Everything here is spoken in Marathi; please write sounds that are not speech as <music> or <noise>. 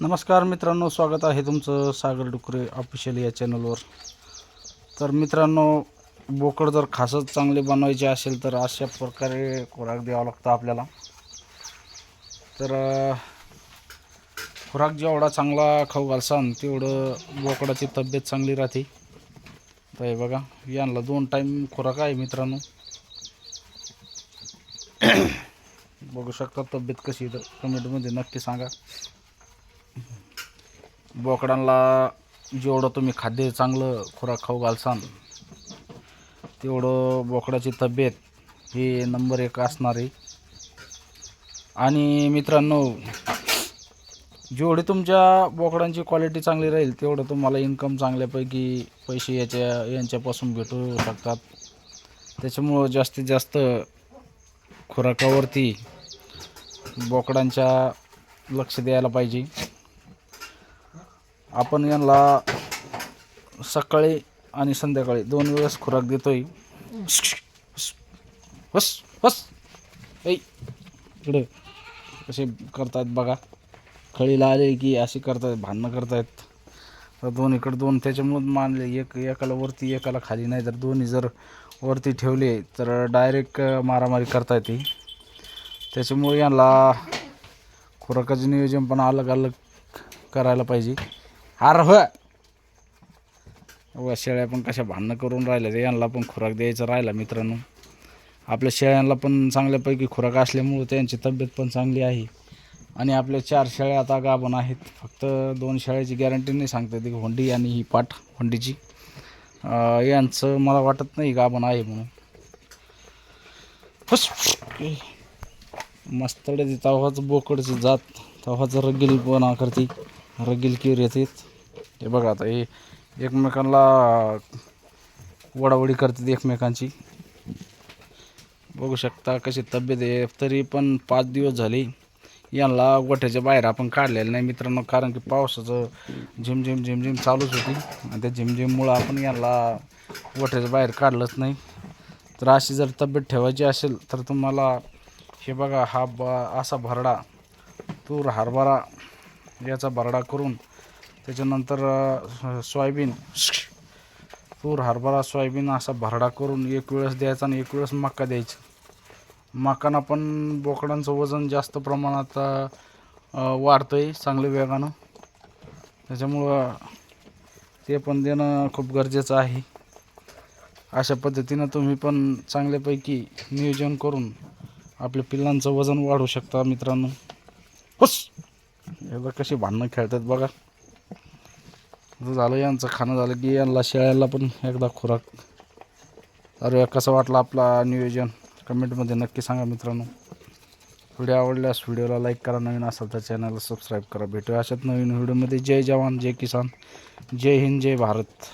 नमस्कार मित्रांनो स्वागत आहे तुमचं सागर डुकरे ऑफिशियल या चॅनलवर तर मित्रांनो बोकड जर खासच चांगले बनवायचे असेल तर अशा प्रकारे खुराक द्यावा लागतो आपल्याला. तर खुराक जेवढा चांगला खाऊ घालसान तेवढं बोकडाची तब्येत चांगली राहते. तर हे बघा यांना दोन टाईम खुराक आहे मित्रांनो. <coughs> बघू शकता तब्येत कशी तर कमेंटमध्ये नक्की सांगा. बोकडांना जेवढं तुम्ही खाद्य चांगलं खुराक खाऊ घालसान तेवढं बोकडाची तब्येत ही नंबर एक असणार. आहे आणि मित्रांनो जेवढी तुमच्या बोकडांची क्वालिटी चांगली राहील तेवढं तुम्हाला इन्कम चांगल्यापैकी पैसे याच्या यांच्यापासून भेटू शकतात. त्याच्यामुळं जास्तीत जास्त खुराकावरती बोकडांच्या लक्ष द्यायला पाहिजे. आपण यांना सकाळी आणि संध्याकाळी दोन वेळेस खुराक देतोय. बस बस. ऐ इकडे. कसे करतात बघा. खळीला आले की असे करतात भांडणं करतायत तर दोन इकडे दोन त्याच्यामुळं मानले एक एकाला वरती एकाला खाली. नाही तर दोन्ही जर वरती ठेवले तर डायरेक्ट मारामारी करता येते. त्याच्यामुळे यांना खुराकाचं नियोजन पण अलग अलग करायला पाहिजे. हार हो. व शेळ्या पण कशा भांडणं करून राहिल्या ते यांना पण खुराक द्यायचा राहिला मित्रांनो. आपल्या शेळ्यांना पण चांगल्यापैकी खुराक असल्यामुळं त्यांची तब्येत पण चांगली आहे. आणि आपल्या चार शेळ्या आता गाभण आहेत. फक्त दोन शेळ्याची गॅरंटी नाही सांगता ती होंडी आणि ही पाठ होंडीची. यांचं मला वाटत नाही गाभण आहे म्हणून. मस्तडे मस्त तवाच बोकडची जात. तवाच रगीलपणा करते रगील किर येते. हे बघा आता हे एकमेकांना वडावडी करतात एकमेकांची. बघू शकता कशी तब्येत आहे. तरी पण पाच दिवस झाले यांना गोठ्याच्या बाहेर आपण काढलेलं नाही मित्रांनो कारण की पावसाचं झिमझिम झिमझिम चालूच होती. आणि त्या झिमझिममुळं आपण यांना गोठ्याच्या बाहेर काढलंच नाही. तर अशी जर तब्येत ठेवायची असेल तर तुम्हाला हे बघा हा ब असा भरडा तूर हरभरा याचा भरडा करून त्याच्यानंतर सोयाबीन. तूर हरभरा सोयाबीन असा भरडा करून एक वेळेस द्यायचा आणि एक वेळेस मका द्यायचा. मकाना पण बोकडांचं वजन जास्त प्रमाणात वाढतं आहे चांगल्या वेगानं. त्याच्यामुळं ते पण देणं खूप गरजेचं आहे. अशा पद्धतीनं तुम्ही पण चांगल्यापैकी नियोजन करून आपल्या पिल्लांचं वजन वाढवू शकता मित्रांनो. हुस! एकदा कशी भांडणं खेळतात बघा. झालं यांचं खाणं झालं की यांना शेळ्याला पण एकदा खुराक. अरे कसं वाटलं आपला नियोजन? कमेंटमध्ये नक्की सांगा मित्रांनो. व्हिडिओ आवडल्यास व्हिडिओला लाईक करा नवीन असाल तर चॅनलला सबस्क्राईब करा. भेटूया अशाच नवीन व्हिडिओमध्ये. जय जवान जय किसान जय हिंद जय भारत.